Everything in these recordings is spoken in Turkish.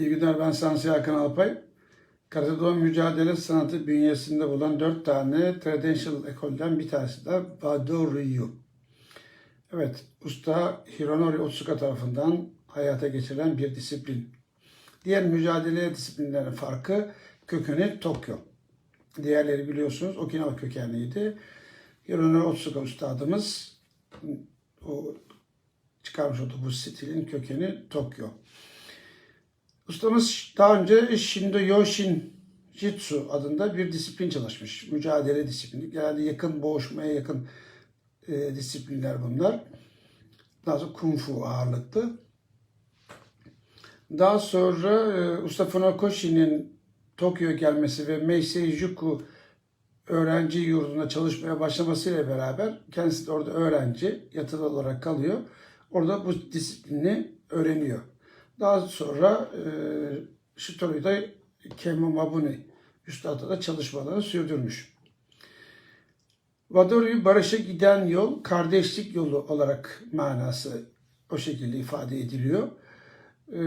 İyi günler ben Sansi Hakan Alpay. Karadağ mücadele sanatı bünyesinde bulunan dört tane Traditional ekolden bir tanesi de Bado-Ryu. Evet, usta Hironori Otsuka tarafından hayata geçirilen bir disiplin. Diğer mücadele disiplinlerinin farkı kökeni Tokyo. Diğerleri biliyorsunuz Okinawa kökenliydi. Hironori Otsuka üstadımız o çıkarmış olduğu bu stilin kökeni Tokyo. Ustamız daha önce Shindo Yoshin Jitsu adında bir disiplin çalışmış. Mücadele disiplini. Genelde yakın boğuşmaya yakın e, disiplinler bunlar. Daha sonra Kung Fu ağırlıklı. Daha sonra e, Usta Funakoshi'nin Tokyo'ya gelmesi ve Meisei Juku öğrenci yurdunda çalışmaya başlamasıyla beraber kendisi de orada öğrenci, yatılı olarak kalıyor. Orada bu disiplini öğreniyor. Daha sonra e, Shitori'da Kemo Mabuni üstadı da çalışmalarını sürdürmüş. Vadori barışa giden yol, kardeşlik yolu olarak manası o şekilde ifade ediliyor. E,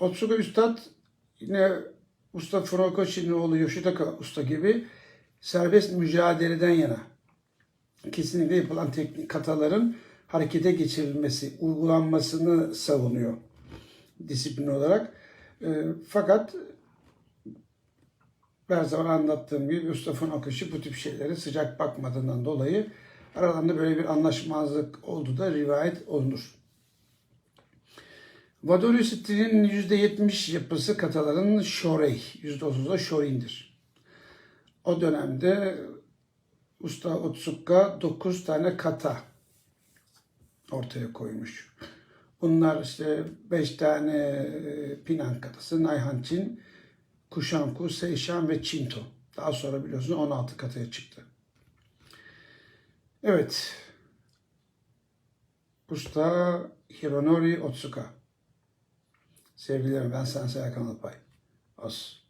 Otsuka Üstad yine Usta Funakoshi'nin oğlu Yoshitaka Usta gibi serbest mücadeleden yana kesinlikle yapılan teknik kataların harekete geçirilmesi, uygulanmasını savunuyor disiplin olarak. E, fakat her zaman anlattığım gibi Mustafa Akışı bu tip şeylere sıcak bakmadığından dolayı aralarında böyle bir anlaşmazlık olduğu da rivayet olunur. Vadori stilinin %70 yapısı kataların Shorei, %30'u da. O dönemde Usta Otsuka 9 tane kata ortaya koymuş. Bunlar işte 5 tane e, Pinan katası, Naihanchin, Kushanku, Seishan ve Chinto. Daha sonra biliyorsunuz 16 kataya çıktı. Evet. Usta Hironori Otsuka. Sevgilerim ben Sensei Hakan Alpay. Os.